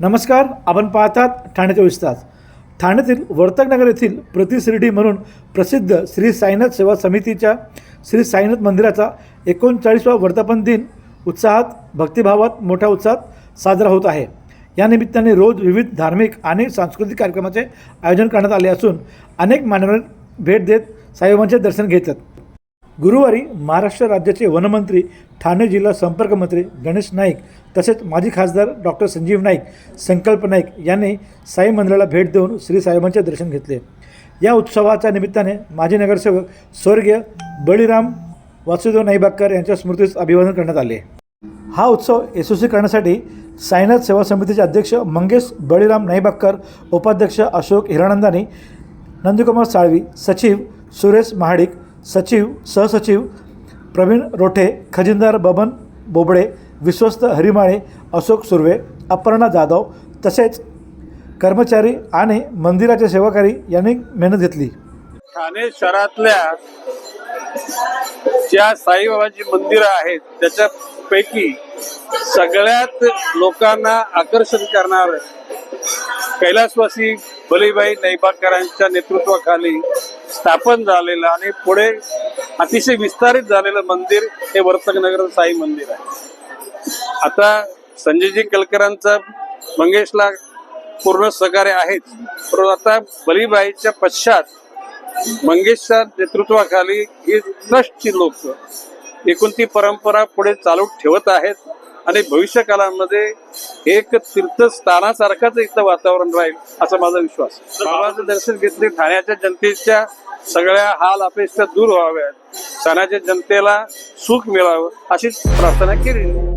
नमस्कार आपण पाहतात ठाण्याच्या चोवीस तास. ठाण्यातील वर्तकनगर येथील प्रतिशिर्डी म्हणून प्रसिद्ध श्री साईनाथ सेवा समितीच्या श्री साईनाथ मंदिराचा एकोणचाळीसवा वर्धापन दिन उत्साहात भक्तिभावात मोठ्या उत्साहात साजरा होत आहे. या निमित्ताने रोज विविध धार्मिक आणि सांस्कृतिक कार्यक्रमाचे आयोजन करण्यात आले असून अनेक मान्यवर भेट देत साईबाबांचे दर्शन घेतात गुरुवारी महाराष्ट्र राज्याचे वनमंत्री ठाणे जिल्हा संपर्कमंत्री गणेश नाईक तसेच माजी खासदार डॉक्टर संजीव नाईक संकल्प नाईक यांनी साई मंदिराला भेट देऊन श्री साईबांचे दर्शन घेतले. या उत्सवाच्या निमित्ताने माजी नगरसेवक स्वर्गीय बळीराम वासुदेव नाईबागकर यांच्या स्मृतीस अभिवादन करण्यात आले. हा उत्सव यशस्वी करण्यासाठी साईनाथ सेवा समितीचे अध्यक्ष मंगेश बळीराम नाईबाकर उपाध्यक्ष अशोक हिरानंदानी नंदकुमार साळवी सचिव सुरेश महाडिक सचिव सहसचिव प्रवीण रोठे खजिनदार बबन बोबडे विश्वस्त हरिमाळे अशोक सुर्वे अपर्णा जाधव तसेच कर्मचारी आणि मंदिराचे सेवाकारी यांनी मेहनत घेतली. ठाणे शहरातल्या ज्या साईबाबांची मंदिरं आहेत त्याच्यापैकी सगळ्यात लोकांना आकर्षण करणार कैलासवासी बलीबाई नैबाकरांच्या नेतृत्वाखाली स्थापन झालेलं आणि पुढे अतिशय विस्तारित झालेलं मंदिर हे वर्तकनगर साई मंदिर आहे. आता संजयजी कलकरांचा मंगेशला पूर्ण सहकार्य आहेच परंतु आता बलीबाईच्या पश्चात मंगेशच्या नेतृत्वाखाली ही ट्रस्टची लोक एकूण ती परंपरा पुढे चालू ठेवत आहेत. आणि भविष्य काळामध्ये एक तीर्थस्थानासारखंच इथलं वातावरण राहील असा माझा विश्वास. बाबाचं दर्शन घेतले ठाण्याच्या जनतेच्या सगळ्या हाल अपेक्षा दूर व्हाव्यात. ठाण्याच्या जनतेला सुख मिळावं अशीच प्रार्थना केली.